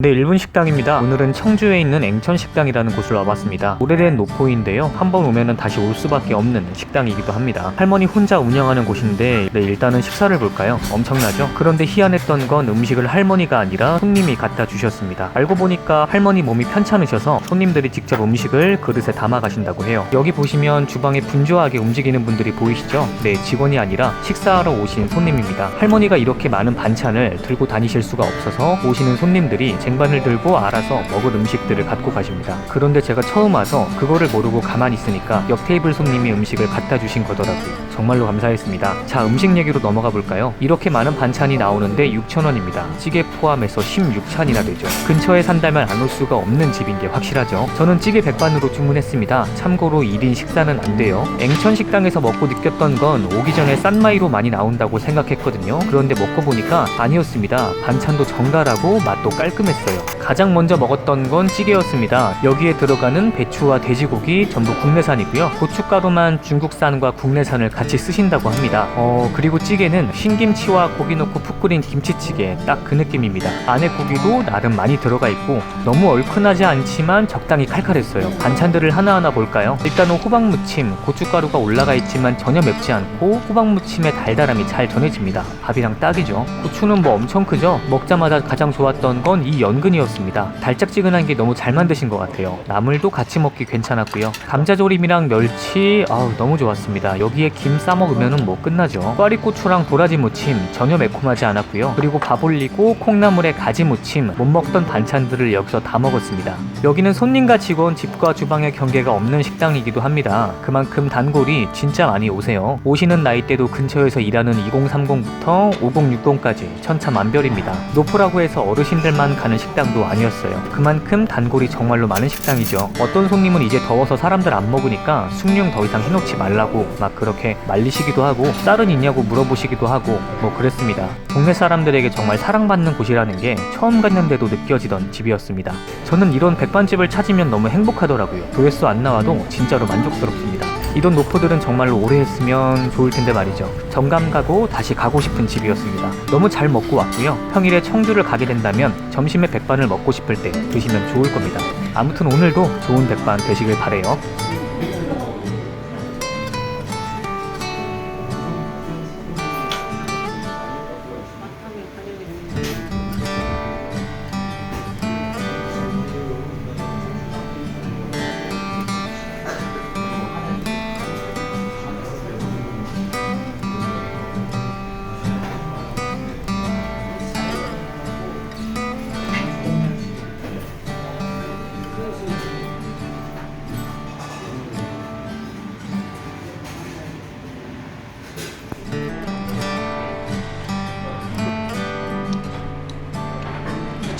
네, 일본 식당입니다. 오늘은 청주에 있는 앵천 식당이라는 곳을 와봤습니다. 오래된 노포인데요. 한번 오면은 다시 올 수밖에 없는 식당이기도 합니다. 할머니 혼자 운영하는 곳인데, 네, 일단은 식사를 볼까요? 엄청나죠? 그런데 희한했던 건 음식을 할머니가 아니라 손님이 갖다 주셨습니다. 알고 보니까 할머니 몸이 편찮으셔서 손님들이 직접 음식을 그릇에 담아 가신다고 해요. 여기 보시면 주방에 분주하게 움직이는 분들이 보이시죠? 네, 직원이 아니라 식사하러 오신 손님입니다. 할머니가 이렇게 많은 반찬을 들고 다니실 수가 없어서 오시는 손님들이 쟁반을 들고 알아서 먹을 음식들을 갖고 가십니다. 그런데 제가 처음 와서 그거를 모르고 가만히 있으니까 옆 테이블 손님이 음식을 갖다 주신 거더라고요. 정말로 감사했습니다. 자, 음식 얘기로 넘어가 볼까요? 이렇게 많은 반찬이 나오는데 6,000원입니다. 찌개 포함해서 16찬이나 되죠. 근처에 산다면 안 올 수가 없는 집인 게 확실하죠. 저는 찌개 백반으로 주문했습니다. 참고로 1인 식사는 안 돼요. 앵천 식당에서 먹고 느꼈던 건 오기 전에 싼마이로 많이 나온다고 생각했거든요. 그런데 먹고 보니까 아니었습니다. 반찬도 정갈하고 맛도 깔끔했어요. 가장 먼저 먹었던 건 찌개였습니다. 여기에 들어가는 배추와 돼지고기 전부 국내산이고요. 고춧가루만 중국산과 국내산을 같이 쓰신다고 합니다. 어, 그리고 찌개는 신김치와 고기 넣고 푹 끓인 김치찌개 딱 그 느낌입니다. 안에 고기도 나름 많이 들어가 있고 너무 얼큰하지 않지만 적당히 칼칼했어요. 반찬들을 하나하나 볼까요? 일단은 호박무침, 고춧가루가 올라가 있지만 전혀 맵지 않고 호박무침의 달달함이 잘 전해집니다. 밥이랑 딱이죠. 고추는 뭐 엄청 크죠? 먹자마자 가장 좋았던 건 이 연근이었습니다. 달짝지근한 게 너무 잘 만드신 것 같아요. 나물도 같이 먹기 괜찮았고요. 감자조림이랑 멸치, 아우 너무 좋았습니다. 여기에 김 싸먹으면 뭐 끝나죠. 꽈리고추랑 도라지 무침 전혀 매콤하지 않았고요. 그리고 밥 올리고 콩나물에 가지 무침 못 먹던 반찬들을 여기서 다 먹었습니다. 여기는 손님과 직원, 집과 주방의 경계가 없는 식당이기도 합니다. 그만큼 단골이 진짜 많이 오세요. 오시는 나이대도 근처에서 일하는 2030부터 5060까지 천차만별입니다. 노포라고 해서 어르신들만 가는 식당도 아니었어요. 그만큼 단골이 정말로 많은 식당이죠. 어떤 손님은 이제 더워서 사람들 안 먹으니까 숭늉 더 이상 해놓지 말라고 막 그렇게 말리시기도 하고 쌀은 있냐고 물어보시기도 하고 뭐 그랬습니다. 동네 사람들에게 정말 사랑받는 곳이라는 게 처음 갔는데도 느껴지던 집이었습니다. 저는 이런 백반집을 찾으면 너무 행복하더라고요. 조회수 안 나와도 진짜로 만족스럽습니다. 이런 노포들은 정말로 오래 했으면 좋을 텐데 말이죠. 정감 가고 다시 가고 싶은 집이었습니다. 너무 잘 먹고 왔고요. 평일에 청주를 가게 된다면 점심에 백반을 먹고 싶을 때 드시면 좋을 겁니다. 아무튼 오늘도 좋은 백반 되시길 바래요.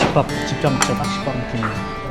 집밥, 집장 집밥, 집밥 느낌.